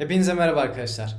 Hepinize merhaba arkadaşlar.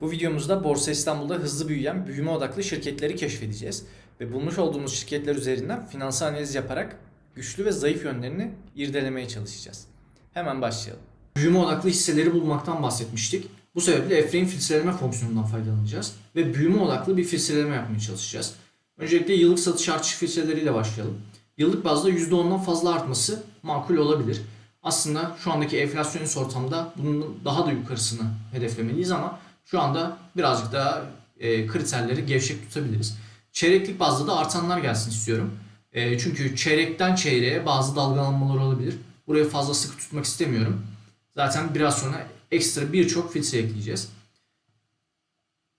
Bu videomuzda Borsa İstanbul'da hızlı büyüyen büyüme odaklı şirketleri keşfedeceğiz. Ve bulmuş olduğumuz şirketler üzerinden finansal analiz yaparak güçlü ve zayıf yönlerini irdelemeye çalışacağız. Hemen başlayalım. Büyüme odaklı hisseleri bulmaktan bahsetmiştik. Bu sebeple Efre'in filtreleme fonksiyonundan faydalanacağız. Ve büyüme odaklı bir filtreleme yapmaya çalışacağız. Öncelikle yıllık satış artış filtreleriyle başlayalım. Yıllık bazda %10'dan fazla artması makul olabilir. Aslında şu andaki enflasyonist ortamda bunun daha da yukarısını hedeflemeliyiz ama şu anda birazcık daha e, kriterleri gevşek tutabiliriz. Çeyreklik bazda da artanlar gelsin istiyorum. E, çünkü çeyrekten çeyreğe bazı dalgalanmalar olabilir. Burayı fazla sıkı tutmak istemiyorum. Zaten biraz sonra ekstra birçok filtre ekleyeceğiz.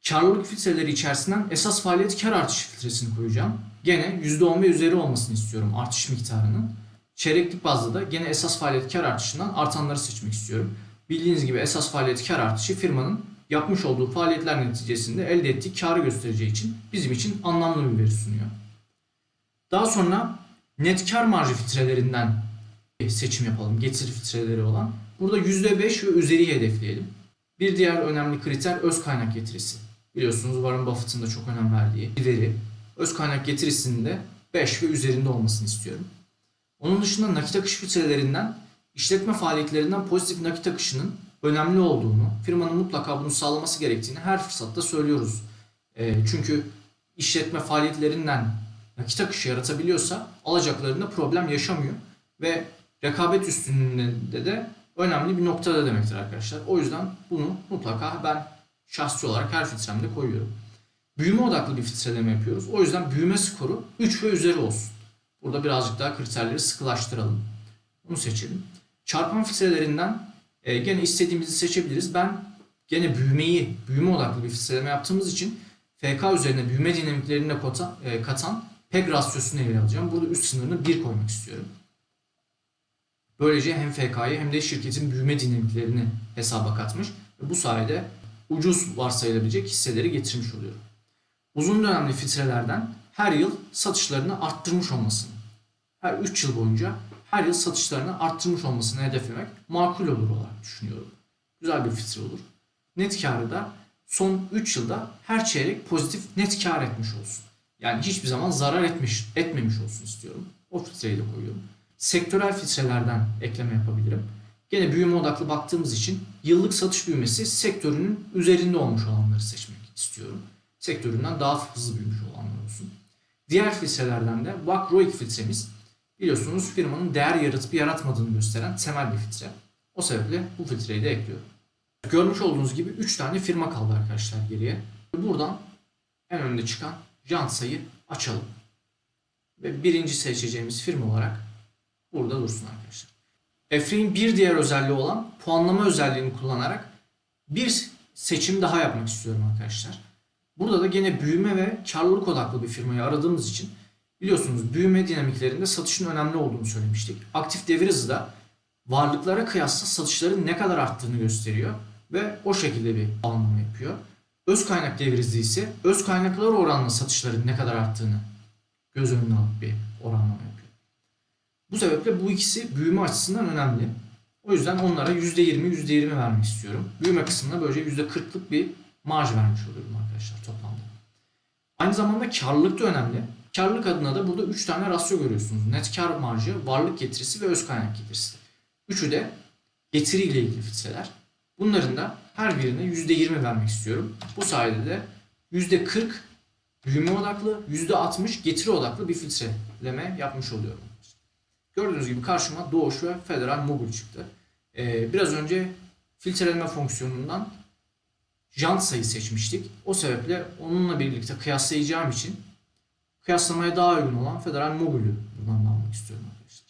Karlılık filtreleri içerisinden esas faaliyet kar artışı filtresini koyacağım. Gene %10 ve üzeri olmasını istiyorum artış miktarının. Çeyreklik bazda da gene esas faaliyet kar artışından artanları seçmek istiyorum. Bildiğiniz gibi esas faaliyet kar artışı firmanın yapmış olduğu faaliyetler neticesinde elde ettiği karı göstereceği için bizim için anlamlı bir veri sunuyor. Daha sonra net kar marjı filtrelerinden seçim yapalım. Getiri filtreleri olan. Burada %5 ve üzeri hedefleyelim. Bir diğer önemli kriter öz kaynak getirisi. Biliyorsunuz Warren Buffett'ın da çok önem verdiği bir veri. Öz kaynak getirisinin de 5 ve üzerinde olmasını istiyorum. Onun dışında nakit akış filtrelerinden işletme faaliyetlerinden pozitif nakit akışının önemli olduğunu, firmanın mutlaka bunu sağlaması gerektiğini her fırsatta söylüyoruz. E, çünkü işletme faaliyetlerinden nakit akışı yaratabiliyorsa alacaklarında problem yaşamıyor ve rekabet üstünlüğünde de önemli bir noktada demektir arkadaşlar. O yüzden bunu mutlaka ben şahsi olarak her filtremde koyuyorum. Büyüme odaklı bir filtreleme yapıyoruz. O yüzden büyüme skoru 3 ve üzeri olsun. Burada birazcık daha kriterleri sıkılaştıralım. Bunu seçelim. Çarpan filtrelerinden e, gene istediğimizi seçebiliriz. Ben gene büyümeyi, büyüme odaklı bir filtreleme yaptığımız için FK üzerine büyüme dinamiklerini de kota, e, katan PEG rasyosunu ele alacağım. Burada üst sınırını 1 koymak istiyorum. Böylece hem FK'yı hem de şirketin büyüme dinamiklerini hesaba katmış bu sayede ucuz varsayılabilecek hisseleri getirmiş oluyorum. Uzun dönemli filtrelerden her yıl satışlarını arttırmış olmasını, her 3 yıl boyunca her yıl satışlarını arttırmış olmasını hedeflemek makul olur olarak düşünüyorum. Güzel bir filtre olur. Net karı da son 3 yılda her çeyrek pozitif net kar etmiş olsun. Yani hiçbir zaman zarar etmiş, etmemiş olsun istiyorum. O filtreyi de koyuyorum. Sektörel filtrelerden ekleme yapabilirim. Gene büyüme odaklı baktığımız için yıllık satış büyümesi sektörünün üzerinde olmuş olanları seçmek istiyorum. Sektöründen daha hızlı büyümüş olanlar olsun. Diğer filtrelerden de WACC ROIC filtremiz biliyorsunuz firmanın değer yaratıp yaratmadığını gösteren temel bir filtre. O sebeple bu filtreyi de ekliyorum. Görmüş olduğunuz gibi 3 tane firma kaldı arkadaşlar geriye. Buradan en önde çıkan Jansa'yı açalım. Ve birinci seçeceğimiz firma olarak burada dursun arkadaşlar. Efre'in bir diğer özelliği olan puanlama özelliğini kullanarak bir seçim daha yapmak istiyorum arkadaşlar. Burada da gene büyüme ve karlılık odaklı bir firmayı aradığımız için biliyorsunuz büyüme dinamiklerinde satışın önemli olduğunu söylemiştik. Aktif devir hızı da varlıklara kıyasla satışların ne kadar arttığını gösteriyor ve o şekilde bir anlamı yapıyor. Öz kaynak devir hızı ise öz kaynaklar oranla satışların ne kadar arttığını göz önüne alıp bir oranlama yapıyor. Bu sebeple bu ikisi büyüme açısından önemli. O yüzden onlara %20, %20 vermek istiyorum. Büyüme kısmına böylece %40'lık bir marj vermiş oluyorum arkadaşlar toplamda. Aynı zamanda karlılık da önemli. Karlılık adına da burada 3 tane rasyo görüyorsunuz. Net kar marjı, varlık getirisi ve öz kaynak getirisi. Üçü de getiri ile ilgili filtreler. Bunların da her birine %20 vermek istiyorum. Bu sayede de %40 büyüme odaklı, %60 getiri odaklı bir filtreleme yapmış oluyorum. Gördüğünüz gibi karşıma Doğuş ve Federal Mogul çıktı. Ee, biraz önce filtreleme fonksiyonundan Jansa'yı seçmiştik. O sebeple onunla birlikte kıyaslayacağım için kıyaslamaya daha uygun olan Federal Mogul'ü buradan da almak istiyorum arkadaşlar.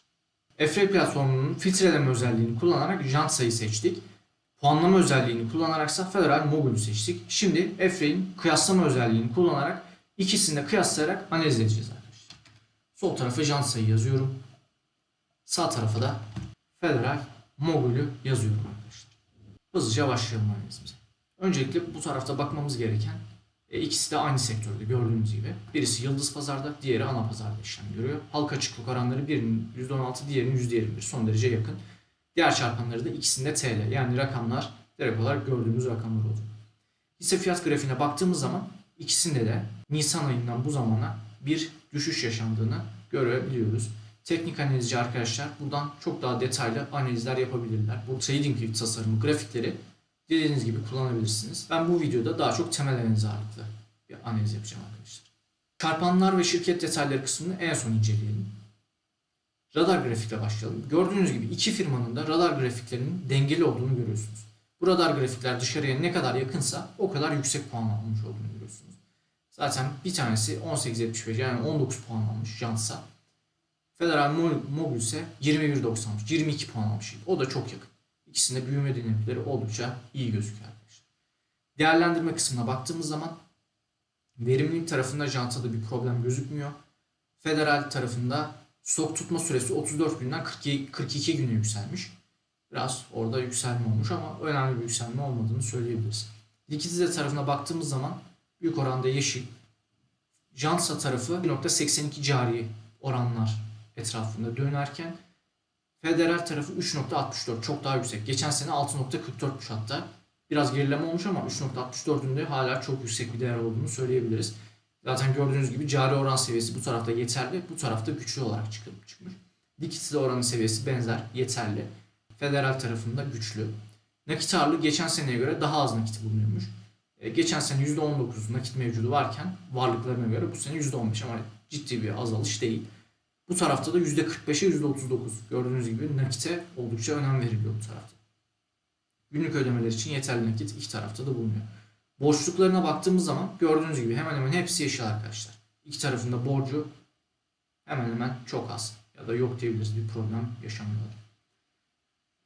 Efre platformunun filtreleme özelliğini kullanarak Jansa'yı seçtik. Puanlama özelliğini kullanaraksa Federal Mogul'ü seçtik. Şimdi Efre'nin kıyaslama özelliğini kullanarak ikisini de kıyaslayarak analiz edeceğiz arkadaşlar. Sol tarafa Jansa'yı yazıyorum. Sağ tarafa da Federal Mogul'ü yazıyorum arkadaşlar. Hızlıca başlayalım analizimize. Öncelikle bu tarafta bakmamız gereken e, ikisi de aynı sektörde gördüğünüz gibi. Birisi Yıldız Pazar'da, diğeri ana pazarda işlem görüyor. Halka açıklık oranları birinin %16, diğerinin %21 son derece yakın. Diğer çarpanları da ikisinde TL yani rakamlar direkt olarak gördüğümüz rakamlar olacak. Hisse fiyat grafiğine baktığımız zaman ikisinde de Nisan ayından bu zamana bir düşüş yaşandığını görebiliyoruz. Teknik analizci arkadaşlar buradan çok daha detaylı analizler yapabilirler. Bu TradingView tasarımı grafikleri dilediğiniz gibi kullanabilirsiniz. Ben bu videoda daha çok temel analiz ağırlıklı bir analiz yapacağım arkadaşlar. Çarpanlar ve şirket detayları kısmını en son inceleyelim. Radar grafikle başlayalım. Gördüğünüz gibi iki firmanın da radar grafiklerinin dengeli olduğunu görüyorsunuz. Bu radar grafikler dışarıya ne kadar yakınsa o kadar yüksek puan almış olduğunu görüyorsunuz. Zaten bir tanesi 18.75 yani 19 puan almış Jansa. Federal Mogul ise 21.93 22 puan almış. O da çok yakın. İkisinde büyüme dinamikleri oldukça iyi gözüküyor arkadaşlar. Değerlendirme kısmına baktığımız zaman verimlilik tarafında Jansa'da bir problem gözükmüyor. Federal tarafında stok tutma süresi 34 günden 42, 42 güne yükselmiş. Biraz orada yükselme olmuş ama önemli bir yükselme olmadığını söyleyebiliriz. Likidite tarafına baktığımız zaman büyük oranda yeşil. Jansa tarafı 1.82 cari oranlar etrafında dönerken Federal tarafı 3.64 çok daha yüksek. Geçen sene 6.44'müş hatta. Biraz gerileme olmuş ama 3.64'ün de hala çok yüksek bir değer olduğunu söyleyebiliriz. Zaten gördüğünüz gibi cari oran seviyesi bu tarafta yeterli, bu tarafta güçlü olarak çıkıp çıkmış. Likidite oranı seviyesi benzer, yeterli. Federal tarafında güçlü. Nakit ağırlığı geçen seneye göre daha az nakit bulunuyormuş. E, geçen sene %19 nakit mevcudu varken varlıklarına göre bu sene %15 ama ciddi bir azalış değil. Bu tarafta da %45'e %39. Gördüğünüz gibi nakite oldukça önem veriliyor bu tarafta. Günlük ödemeler için yeterli nakit iki tarafta da bulunuyor. Borçluklarına baktığımız zaman gördüğünüz gibi hemen hemen hepsi yeşil arkadaşlar. İki tarafında borcu hemen hemen çok az ya da yok diyebiliriz bir problem yaşamıyorlar.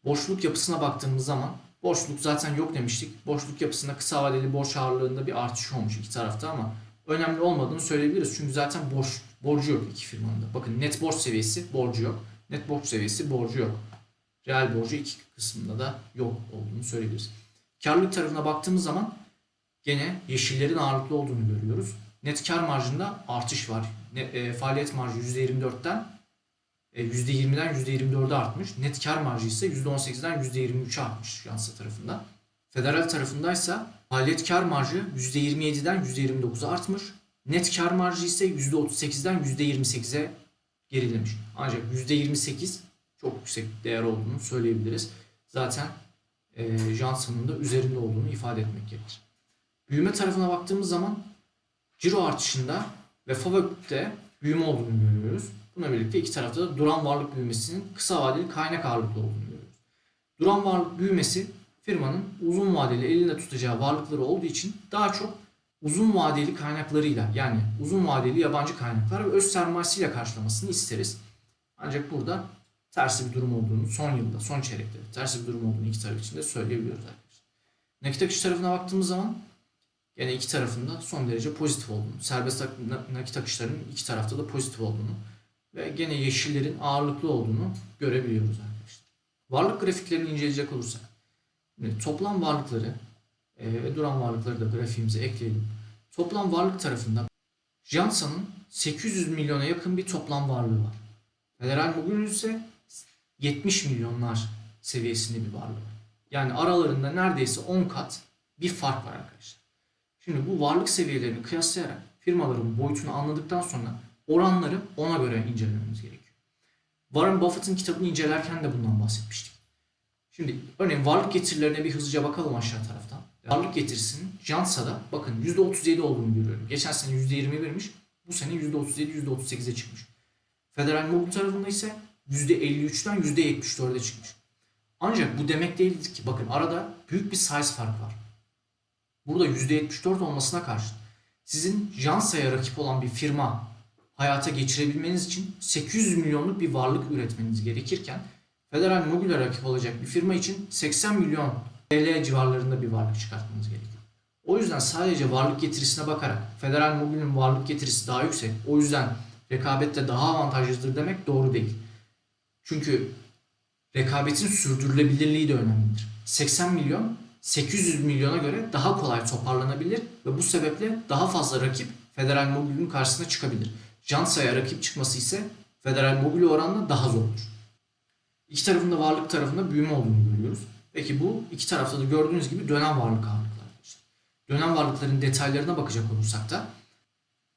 Borçluluk yapısına baktığımız zaman borçluluk zaten yok demiştik. Borçluluk yapısında kısa vadeli borç ağırlığında bir artış olmuş iki tarafta ama önemli olmadığını söyleyebiliriz. Çünkü zaten borç borcu yok iki firmanın da. Bakın net borç seviyesi borcu yok. Net borç seviyesi borcu yok. Reel borcu iki kısmında da yok olduğunu söyleyebiliriz. Karlılık tarafına baktığımız zaman gene yeşillerin ağırlıklı olduğunu görüyoruz. Net kar marjında artış var. Ne, e, faaliyet marjı %24'ten e, %20'den %24'e artmış. Net kar marjı ise %18'den %23'e artmış Jansa tarafında. Federal tarafındaysa faaliyet kar marjı %27'den %29'a artmış. Net kar marjı ise %38'den %28'e gerilemiş. Ancak %28 çok yüksek değer olduğunu söyleyebiliriz. Zaten e, Johnson'ın da üzerinde olduğunu ifade etmek gerekir. Büyüme tarafına baktığımız zaman ciro artışında ve FAVÖK'te büyüme olduğunu görüyoruz. Buna birlikte iki tarafta da duran varlık büyümesinin kısa vadeli kaynak ağırlıklı olduğunu görüyoruz. Duran varlık büyümesi firmanın uzun vadeli elinde tutacağı varlıkları olduğu için daha çok uzun vadeli kaynaklarıyla yani uzun vadeli yabancı kaynaklar ve öz sermayesiyle karşılamasını isteriz. Ancak burada tersi bir durum olduğunu son yılda, son çeyrekte tersi bir durum olduğunu iki taraf için de söyleyebiliyoruz arkadaşlar. Nakit akış tarafına baktığımız zaman yine iki tarafında son derece pozitif olduğunu, serbest nakit akışlarının iki tarafta da pozitif olduğunu ve gene yeşillerin ağırlıklı olduğunu görebiliyoruz arkadaşlar. Varlık grafiklerini inceleyecek olursak toplam varlıkları ve duran varlıkları da grafiğimize ekleyelim. Toplam varlık tarafında Jansa'nın 800 milyona yakın bir toplam varlığı var. Federal Mogul ise 70 milyonlar seviyesinde bir varlığı var. Yani aralarında neredeyse 10 kat bir fark var arkadaşlar. Şimdi bu varlık seviyelerini kıyaslayarak firmaların boyutunu anladıktan sonra oranları ona göre incelememiz gerekiyor. Warren Buffett'ın kitabını incelerken de bundan bahsetmiştik. Şimdi örneğin varlık getirilerine bir hızlıca bakalım aşağı taraftan. Varlık getirisinin Jansa'da bakın %37 olduğunu görüyorum. Geçen sene %21'miş. Bu sene %37, %38'e çıkmış. Federal Mogul tarafında ise %53'ten %74'e çıkmış. Ancak bu demek değildir ki bakın arada büyük bir size fark var. Burada %74 olmasına karşın sizin Jansa'ya rakip olan bir firma hayata geçirebilmeniz için 800 milyonluk bir varlık üretmeniz gerekirken Federal Mogul'e rakip olacak bir firma için 80 milyon TL civarlarında bir varlık çıkartmanız gerekiyor. O yüzden sadece varlık getirisine bakarak Federal Mogul'ün varlık getirisi daha yüksek. O yüzden rekabette daha avantajlıdır demek doğru değil. Çünkü rekabetin sürdürülebilirliği de önemlidir. 80 milyon 800 milyona göre daha kolay toparlanabilir ve bu sebeple daha fazla rakip Federal Mogul'ün karşısına çıkabilir. Jansa'ya rakip çıkması ise Federal Mogul'e oranla daha zordur. İki tarafında varlık tarafında büyüme olduğunu görüyoruz. Peki bu iki tarafta da gördüğünüz gibi dönem varlık ağırlıklar. arkadaşlar. Dönem varlıkların detaylarına bakacak olursak da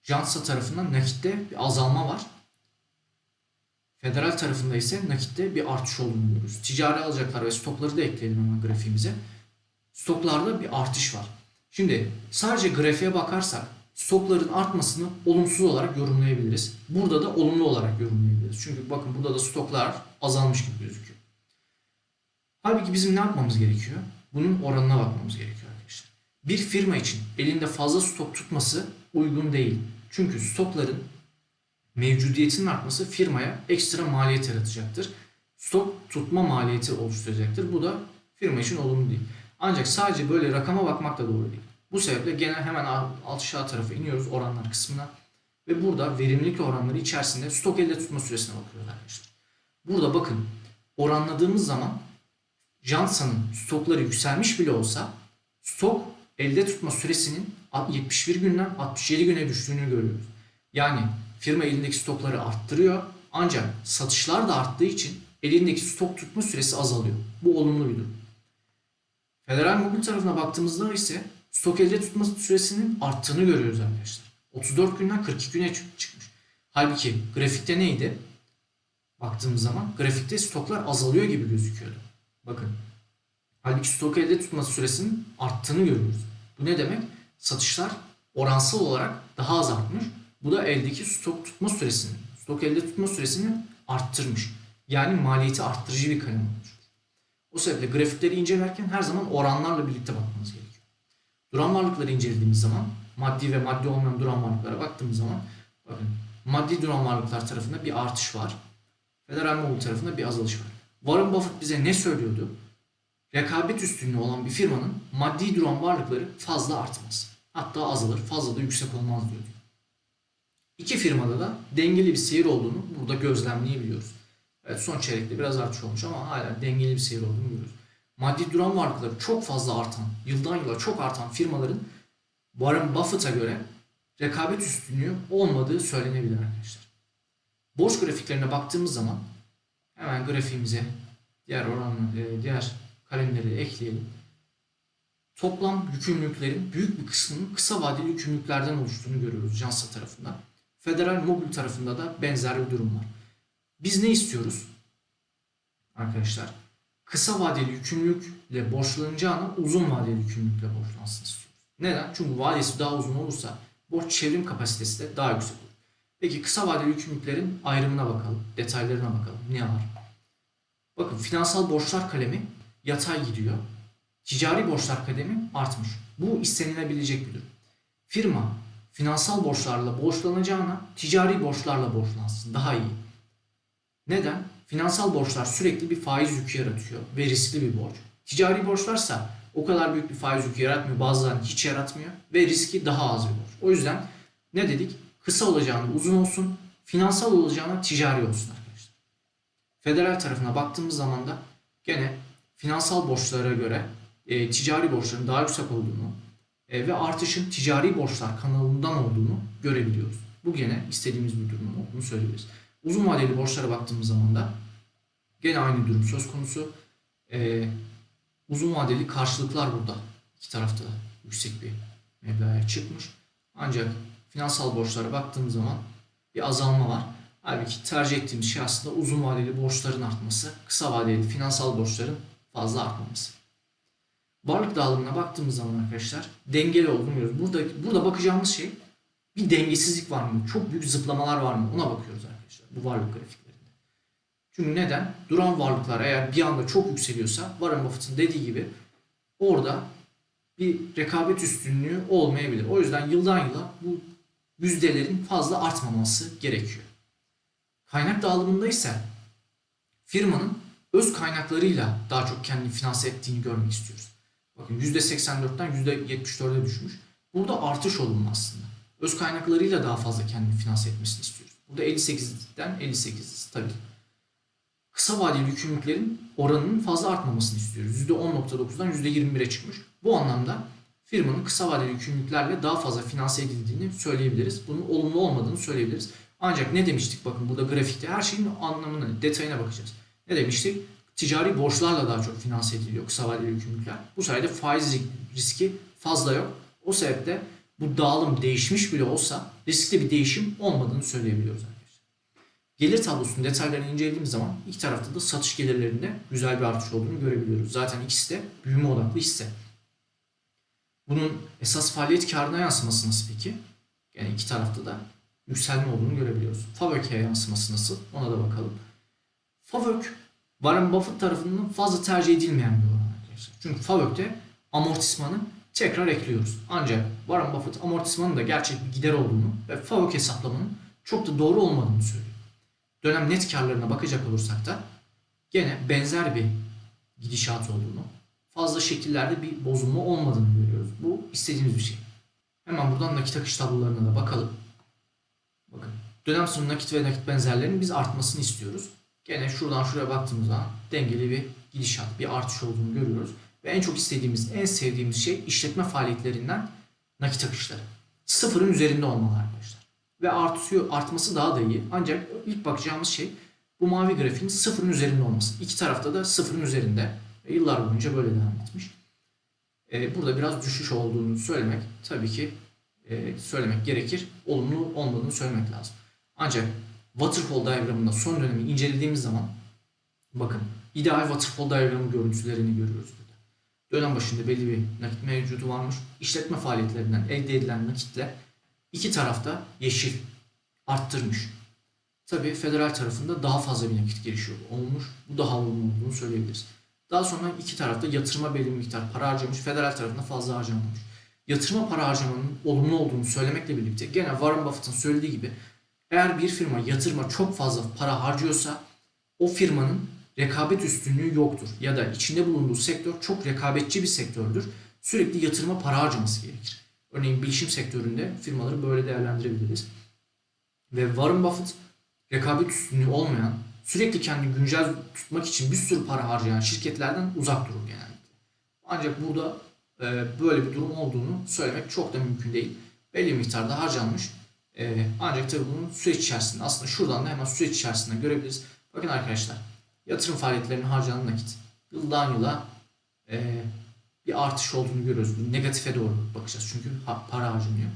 Jansa tarafından nakitte bir azalma var. Federal tarafında ise nakitte bir artış olduğunu görüyoruz. Ticari alacaklar ve stokları da ekleyelim hemen grafiğimize. Stoklarda bir artış var. Şimdi sadece grafiğe bakarsak stokların artmasını olumsuz olarak yorumlayabiliriz. Burada da olumlu olarak yorumlayabiliriz. Çünkü bakın burada da stoklar azalmış gibi gözüküyor. Halbuki bizim ne yapmamız gerekiyor? Bunun oranına bakmamız gerekiyor arkadaşlar. Bir firma için elinde fazla stok tutması uygun değil. Çünkü stokların mevcudiyetinin artması firmaya ekstra maliyet yaratacaktır. Stok tutma maliyeti oluşturacaktır. Bu da firma için olumlu değil. Ancak sadece böyle rakama bakmak da doğru değil. Bu sebeple gene hemen aşağı tarafa iniyoruz oranlar kısmına. Ve burada verimlilik oranları içerisinde stok elde tutma süresine bakıyoruz arkadaşlar. Burada bakın oranladığımız zaman Jansa'nın stokları yükselmiş bile olsa stok elde tutma süresinin 71 günden 67 güne düştüğünü görüyoruz. Yani firma elindeki stokları arttırıyor ancak satışlar da arttığı için elindeki stok tutma süresi azalıyor. Bu olumlu bir durum. Federal Mobil tarafına baktığımızda ise stok elde tutma süresinin arttığını görüyoruz arkadaşlar. 34 günden 42 güne çıkmış. Halbuki grafikte neydi? Baktığımız zaman grafikte stoklar azalıyor gibi gözüküyordu. Bakın. Halbuki stok elde tutma süresinin arttığını görüyoruz. Bu ne demek? Satışlar oransal olarak daha az artmış. Bu da eldeki stok tutma süresini, stok elde tutma süresini arttırmış. Yani maliyeti arttırıcı bir kalem olmuş. O sebeple grafikleri incelerken her zaman oranlarla birlikte bakmamız gerekiyor. Duran varlıkları incelediğimiz zaman maddi ve maddi olmayan duran varlıklara baktığımız zaman bakın maddi duran varlıklar tarafında bir artış var. Federal Mobil tarafında bir azalış var. Warren Buffett bize ne söylüyordu? Rekabet üstünlüğü olan bir firmanın maddi duran varlıkları fazla artmaz. Hatta azalır, fazla da yüksek olmaz diyordu. İki firmada da dengeli bir seyir olduğunu burada gözlemleyebiliyoruz. Evet son çeyrekte biraz artış olmuş ama hala dengeli bir seyir olduğunu görüyoruz. Maddi duran varlıkları çok fazla artan, yıldan yıla çok artan firmaların Warren Buffett'a göre rekabet üstünlüğü olmadığı söylenebilir arkadaşlar. Borç grafiklerine baktığımız zaman hemen grafiğimize diğer oranları, diğer kalemleri ekleyelim. Toplam yükümlülüklerin büyük bir kısmının kısa vadeli yükümlülüklerden oluştuğunu görüyoruz Jansa tarafından. Federal Mobil tarafında da benzer bir durum var. Biz ne istiyoruz? Arkadaşlar kısa vadeli yükümlülükle borçlanacağına uzun vadeli yükümlülükle borçlansın istiyoruz. Neden? Çünkü vadesi daha uzun olursa borç çevrim kapasitesi de daha yüksek olur. Peki kısa vadeli yükümlülüklerin ayrımına bakalım, detaylarına bakalım. Ne var? Bakın finansal borçlar kalemi yatay gidiyor. Ticari borçlar kalemi artmış. Bu istenilebilecek bir durum. Firma finansal borçlarla borçlanacağına ticari borçlarla borçlansın. Daha iyi. Neden? Finansal borçlar sürekli bir faiz yükü yaratıyor ve riskli bir borç. Ticari borçlarsa o kadar büyük bir faiz yükü yaratmıyor. Bazılarını hiç yaratmıyor ve riski daha az bir borç. O yüzden ne dedik? Kısa olacağını uzun olsun, finansal olacağına ticari olsun arkadaşlar. Federal tarafına baktığımız zaman da gene finansal borçlara göre e, ticari borçların daha yüksek olduğunu e, ve artışın ticari borçlar kanalından olduğunu görebiliyoruz. Bu gene istediğimiz bir durum olduğunu söyleyebiliriz. Uzun vadeli borçlara baktığımız zaman da gene aynı durum söz konusu. Ee, uzun vadeli karşılıklar burada. iki tarafta da yüksek bir meblağa çıkmış. Ancak finansal borçlara baktığımız zaman bir azalma var. Halbuki tercih ettiğimiz şey aslında uzun vadeli borçların artması, kısa vadeli finansal borçların fazla artmaması. Varlık dağılımına baktığımız zaman arkadaşlar dengeli olduğunu görüyoruz. Burada, burada bakacağımız şey bir dengesizlik var mı? Çok büyük zıplamalar var mı? Ona bakıyoruz arkadaşlar bu varlık grafiklerinde. Çünkü neden? Duran varlıklar eğer bir anda çok yükseliyorsa Warren Buffett'ın dediği gibi orada bir rekabet üstünlüğü olmayabilir. O yüzden yıldan yıla bu yüzdelerin fazla artmaması gerekiyor. Kaynak dağılımında ise firmanın öz kaynaklarıyla daha çok kendini finanse ettiğini görmek istiyoruz. Bakın %84'ten %74'e düşmüş. Burada artış olumlu aslında. Öz kaynaklarıyla daha fazla kendini finanse etmesini istiyoruz. Burada 58'den 58 stabil. Kısa vadeli yükümlülüklerin oranının fazla artmamasını istiyoruz. %10.9'dan %21'e çıkmış. Bu anlamda firmanın kısa vadeli yükümlülüklerle daha fazla finanse edildiğini söyleyebiliriz. Bunun olumlu olmadığını söyleyebiliriz. Ancak ne demiştik bakın burada grafikte her şeyin anlamını, detayına bakacağız. Ne demiştik? ticari borçlarla daha çok finanse ediliyor kısa vadeli yükümlülükler. Bu sayede faiz riski fazla yok. O sebeple bu dağılım değişmiş bile olsa riskli bir değişim olmadığını söyleyebiliyoruz arkadaşlar. Gelir tablosunun detaylarını incelediğimiz zaman iki tarafta da satış gelirlerinde güzel bir artış olduğunu görebiliyoruz. Zaten ikisi de büyüme odaklı hisse. Bunun esas faaliyet karına yansıması nasıl peki? Yani iki tarafta da yükselme olduğunu görebiliyoruz. FAVÖK'e yansıması nasıl? Ona da bakalım. FAVÖK Warren Buffett tarafından fazla tercih edilmeyen bir oran arkadaşlar. Çünkü FAVÖK'te amortismanı tekrar ekliyoruz. Ancak Warren Buffett amortismanın da gerçek bir gider olduğunu ve FAVÖK hesaplamanın çok da doğru olmadığını söylüyor. Dönem net karlarına bakacak olursak da gene benzer bir gidişat olduğunu, fazla şekillerde bir bozulma olmadığını görüyoruz. Bu istediğimiz bir şey. Hemen buradan nakit akış tablolarına da bakalım. Bakın dönem sonu nakit ve nakit benzerlerinin biz artmasını istiyoruz. Gene şuradan şuraya baktığımız zaman dengeli bir gidişat, bir artış olduğunu görüyoruz. Ve en çok istediğimiz, en sevdiğimiz şey işletme faaliyetlerinden nakit akışları. Sıfırın üzerinde olmalı arkadaşlar. Ve artıyor, artması daha da iyi. Ancak ilk bakacağımız şey bu mavi grafiğin sıfırın üzerinde olması. İki tarafta da sıfırın üzerinde. Ve yıllar boyunca böyle devam etmiş. Ee, burada biraz düşüş olduğunu söylemek tabii ki e, söylemek gerekir. Olumlu olmadığını söylemek lazım. Ancak waterfall diyagramında son dönemi incelediğimiz zaman bakın ideal waterfall diyagramı görüntülerini görüyoruz burada. Dönem başında belli bir nakit mevcudu varmış. İşletme faaliyetlerinden elde edilen nakitle iki tarafta yeşil arttırmış. Tabii federal tarafında daha fazla bir nakit girişi olmuş. Bu daha olumlu olduğunu söyleyebiliriz. Daha sonra iki tarafta yatırıma belli bir miktar para harcamış. Federal tarafında fazla harcamamış. Yatırıma para harcamanın olumlu olduğunu söylemekle birlikte gene Warren Buffett'ın söylediği gibi eğer bir firma yatırıma çok fazla para harcıyorsa o firmanın rekabet üstünlüğü yoktur. Ya da içinde bulunduğu sektör çok rekabetçi bir sektördür. Sürekli yatırıma para harcaması gerekir. Örneğin bilişim sektöründe firmaları böyle değerlendirebiliriz. Ve Warren Buffett rekabet üstünlüğü olmayan, sürekli kendini güncel tutmak için bir sürü para harcayan şirketlerden uzak durur genellikle. Ancak burada e, böyle bir durum olduğunu söylemek çok da mümkün değil. Belli miktarda harcanmış. E, ancak tabii bunun süreç içerisinde aslında şuradan da hemen süreç içerisinde görebiliriz. Bakın arkadaşlar yatırım faaliyetlerinin harcanan nakit yıldan yıla e, bir artış olduğunu görüyoruz. Bu negatife doğru bakacağız çünkü para harcanıyor.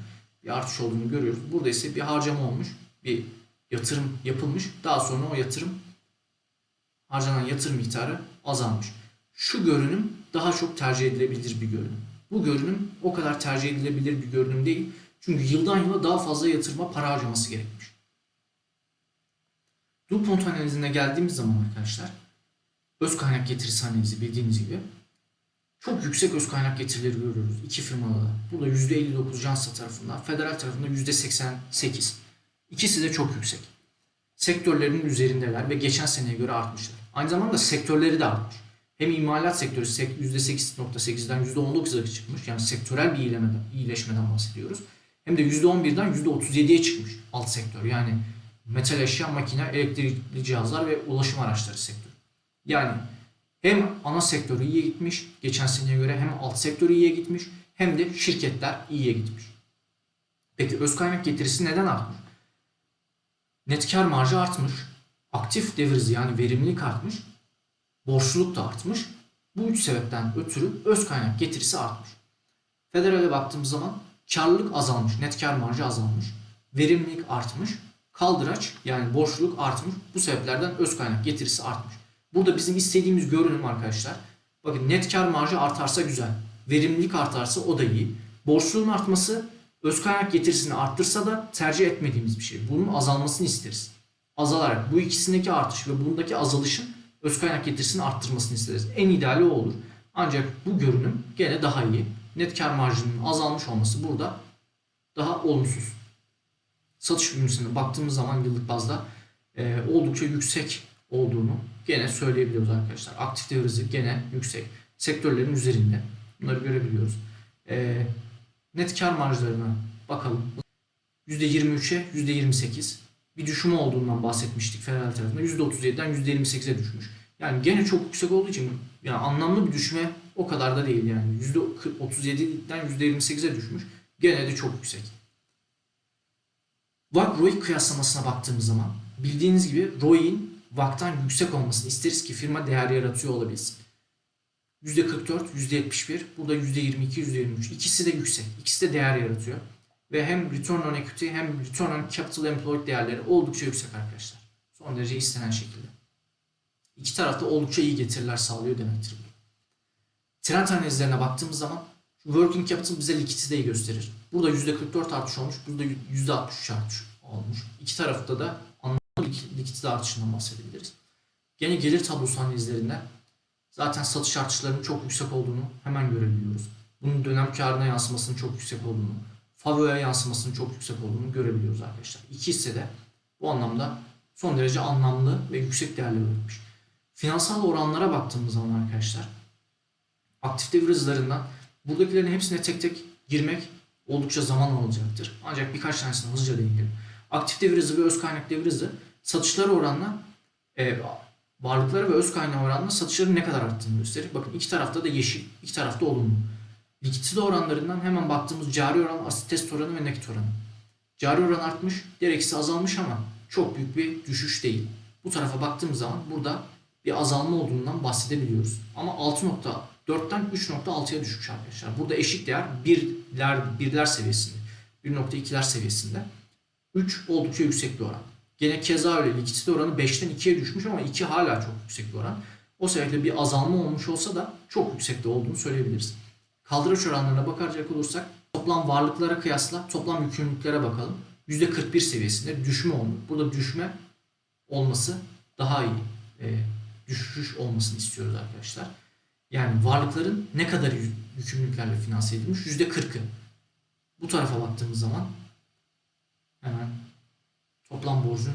Bir artış olduğunu görüyoruz. Burada ise bir harcama olmuş, bir yatırım yapılmış. Daha sonra o yatırım harcanan yatırım miktarı azalmış. Şu görünüm daha çok tercih edilebilir bir görünüm. Bu görünüm o kadar tercih edilebilir bir görünüm değil. Çünkü yıldan yıla daha fazla yatırıma para harcaması gerekmiş. DuPont analizine geldiğimiz zaman arkadaşlar öz kaynak getirisi analizi bildiğiniz gibi çok yüksek öz kaynak getirileri görüyoruz iki firmada da. Burada %59 Jansa tarafından, federal tarafında %88. İkisi de çok yüksek. Sektörlerinin üzerindeler ve geçen seneye göre artmışlar. Aynı zamanda sektörleri de artmış. Hem imalat sektörü %8.8'den %19'a çıkmış. Yani sektörel bir iyilemeden, iyileşmeden bahsediyoruz. Hem de %11'den %37'ye çıkmış alt sektör. Yani metal eşya, makine, elektrikli cihazlar ve ulaşım araçları sektörü. Yani hem ana sektörü iyiye gitmiş geçen seneye göre hem alt sektörü iyiye gitmiş hem de şirketler iyiye gitmiş. Peki öz kaynak getirisi neden artmış? Net kar marjı artmış. Aktif devir hızı yani verimlilik artmış. Borçluluk da artmış. Bu üç sebepten ötürü öz kaynak getirisi artmış. Federale baktığımız zaman karlılık azalmış. Net kar marjı azalmış. Verimlilik artmış. Kaldıraç yani borçluluk artmış. Bu sebeplerden öz kaynak getirisi artmış. Burada bizim istediğimiz görünüm arkadaşlar. Bakın net kar marjı artarsa güzel. Verimlilik artarsa o da iyi. Borçluluğun artması öz kaynak getirisini arttırsa da tercih etmediğimiz bir şey. Bunun azalmasını isteriz. Azalarak bu ikisindeki artış ve bundaki azalışın öz kaynak getirisini arttırmasını isteriz. En ideali o olur. Ancak bu görünüm gene daha iyi. Net kar marjının azalmış olması burada daha olumsuz. Satış büyümesine baktığımız zaman yıllık bazda e, oldukça yüksek olduğunu gene söyleyebiliyoruz arkadaşlar. Aktif devir gene yüksek. Sektörlerin üzerinde. Bunları görebiliyoruz. E, net kar marjlarına bakalım. %23'e %28 bir düşme olduğundan bahsetmiştik federal tarafında. %37'den %28'e düşmüş. Yani gene çok yüksek olduğu için yani anlamlı bir düşme o kadar da değil yani. %37'den %28'e düşmüş. Gene de çok yüksek. VAG ROIC kıyaslamasına baktığımız zaman bildiğiniz gibi ROIC'in vaktan yüksek olmasını isteriz ki firma değer yaratıyor olabilsin. %44, %71, burada %22, %23. İkisi de yüksek. İkisi de değer yaratıyor. Ve hem return on equity hem return on capital employed değerleri oldukça yüksek arkadaşlar. Son derece istenen şekilde. İki tarafta oldukça iyi getiriler sağlıyor demektir bu. Trend analizlerine baktığımız zaman working capital bize likiditeyi gösterir. Burada %44 artış olmuş, burada %63 artış olmuş. İki tarafta da anlamlı lik- likidite artışından bahsedebiliriz. Gene gelir tablosu analizlerinde zaten satış artışlarının çok yüksek olduğunu hemen görebiliyoruz. Bunun dönem karına yansımasının çok yüksek olduğunu, Favo'ya yansımasının çok yüksek olduğunu görebiliyoruz arkadaşlar. İki hisse de bu anlamda son derece anlamlı ve yüksek değerler üretmiş. Finansal oranlara baktığımız zaman arkadaşlar aktif devir hızlarından buradakilerin hepsine tek tek girmek oldukça zaman alacaktır. Ancak birkaç tanesine hızlıca değinelim. Aktif devir hızı ve öz kaynak devir hızı satışlara oranla e, varlıkları ve öz kaynağı oranla satışların ne kadar arttığını gösterir. Bakın iki tarafta da yeşil, iki tarafta olumlu. Likidite oranlarından hemen baktığımız cari oran, asit test oranı ve nakit oranı. Cari oran artmış, ikisi azalmış ama çok büyük bir düşüş değil. Bu tarafa baktığımız zaman burada bir azalma olduğundan bahsedebiliyoruz. Ama 6.4'ten 3.6'ya düşmüş arkadaşlar. Burada eşik değer birler, birler seviyesinde. 1.2'ler seviyesinde. 3 oldukça yüksek bir oran. Gene keza öyle likidite oranı 5'ten 2'ye düşmüş ama 2 hala çok yüksek bir oran. O sebeple bir azalma olmuş olsa da çok yüksekte olduğunu söyleyebiliriz. Kaldıraç oranlarına bakacak olursak toplam varlıklara kıyasla toplam yükümlülüklere bakalım. %41 seviyesinde düşme olmuş. Burada düşme olması daha iyi. E, düşüş olmasını istiyoruz arkadaşlar. Yani varlıkların ne kadar yü- yükümlülüklerle finanse edilmiş? %40'ı. Bu tarafa baktığımız zaman hemen toplam borcun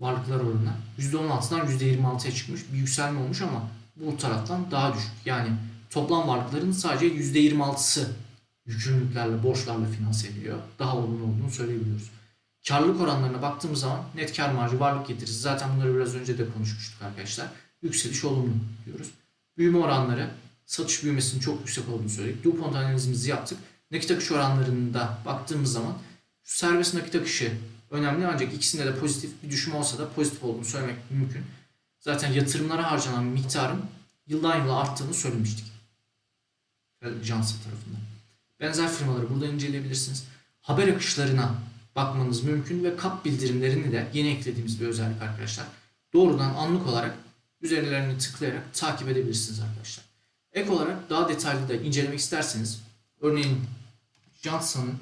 varlıklar oranına %16'dan %26'ya çıkmış. Bir yükselme olmuş ama bu taraftan daha düşük. Yani toplam varlıkların sadece %26'sı yükümlülüklerle, borçlarla finanse ediliyor. Daha olumlu olduğunu söyleyebiliyoruz. Karlılık oranlarına baktığımız zaman net kar marjı, varlık getirisi zaten bunları biraz önce de konuşmuştuk arkadaşlar. Yükseliş olumlu diyoruz. Büyüme oranları satış büyümesinin çok yüksek olduğunu söyledik. DuPont analizimizi yaptık. Nakit akış oranlarında baktığımız zaman serbest nakit akışı önemli ancak ikisinde de pozitif bir düşme olsa da pozitif olduğunu söylemek mümkün. Zaten yatırımlara harcanan miktarın yıldan yıla arttığını söylemiştik. Janssen tarafından. Benzer firmaları burada inceleyebilirsiniz. Haber akışlarına bakmanız mümkün ve kap bildirimlerini de yeni eklediğimiz bir özellik arkadaşlar. Doğrudan anlık olarak üzerlerini tıklayarak takip edebilirsiniz arkadaşlar. Ek olarak daha detaylı da incelemek isterseniz örneğin Johnson'ın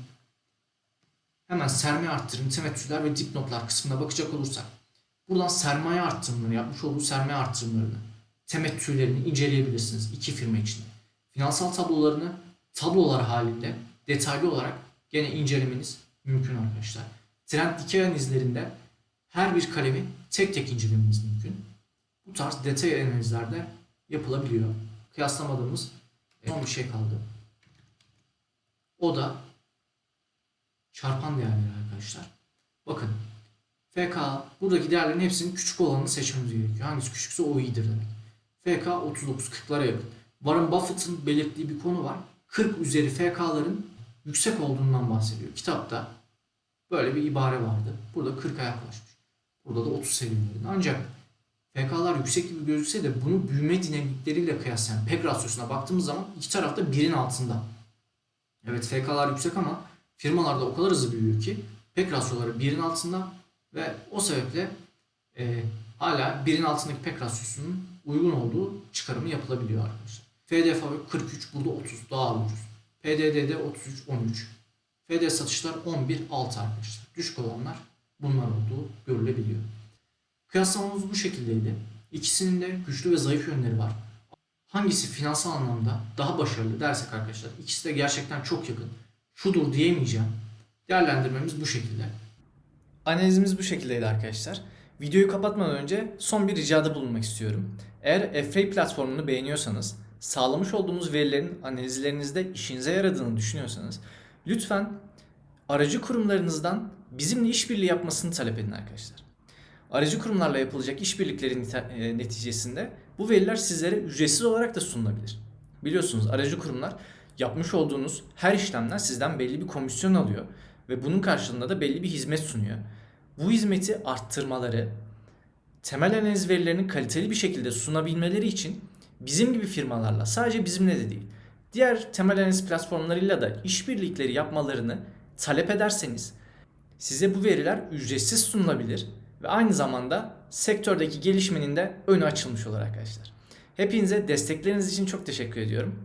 hemen sermaye arttırım, temettüler ve dipnotlar kısmına bakacak olursak buradan sermaye arttırımları yapmış olduğu sermaye arttırımlarını, temettülerini inceleyebilirsiniz iki firma içinde. Finansal tablolarını tablolar halinde detaylı olarak gene incelemeniz mümkün arkadaşlar. Trend dikey analizlerinde her bir kalemi tek tek incelemeniz mümkün. Bu tarz detay analizlerde yapılabiliyor. Kıyaslamadığımız son bir şey kaldı. O da çarpan değerleri arkadaşlar. Bakın FK buradaki değerlerin hepsinin küçük olanını seçmemiz gerekiyor. Hangisi küçükse o iyidir demek. FK 39-40'lara yakın. Warren Buffett'ın belirttiği bir konu var. 40 üzeri FK'ların yüksek olduğundan bahsediyor. Kitapta böyle bir ibare vardı. Burada 40'a yaklaşmış. Burada da 30 seviyelerinde. Ancak FK'lar yüksek gibi gözükse de bunu büyüme dinamikleriyle kıyaslayan PEG rasyosuna baktığımız zaman iki tarafta birin altında. Evet FK'lar yüksek ama firmalarda o kadar hızlı büyüyor ki PEG rasyoları birin altında ve o sebeple e, hala birin altındaki PEG rasyosunun uygun olduğu çıkarımı yapılabiliyor arkadaşlar. FDF 43 burada 30 daha ucuz. PDD'de 33 13. FD satışlar 11 6 arkadaşlar. Düşük olanlar bunlar olduğu görülebiliyor. Kıyaslamamız bu şekildeydi. İkisinin de güçlü ve zayıf yönleri var. Hangisi finansal anlamda daha başarılı dersek arkadaşlar ikisi de gerçekten çok yakın. Şudur diyemeyeceğim. Değerlendirmemiz bu şekilde. Analizimiz bu şekildeydi arkadaşlar. Videoyu kapatmadan önce son bir ricada bulunmak istiyorum. Eğer FRAY platformunu beğeniyorsanız, sağlamış olduğumuz verilerin analizlerinizde işinize yaradığını düşünüyorsanız lütfen aracı kurumlarınızdan bizimle işbirliği yapmasını talep edin arkadaşlar. Aracı kurumlarla yapılacak işbirlikleri nite- e, neticesinde bu veriler sizlere ücretsiz olarak da sunulabilir. Biliyorsunuz aracı kurumlar yapmış olduğunuz her işlemden sizden belli bir komisyon alıyor ve bunun karşılığında da belli bir hizmet sunuyor. Bu hizmeti arttırmaları, temel analiz verilerini kaliteli bir şekilde sunabilmeleri için bizim gibi firmalarla sadece bizimle de değil diğer temel analiz platformlarıyla da işbirlikleri yapmalarını talep ederseniz size bu veriler ücretsiz sunulabilir ve aynı zamanda sektördeki gelişmenin de önü açılmış olur arkadaşlar. Hepinize destekleriniz için çok teşekkür ediyorum.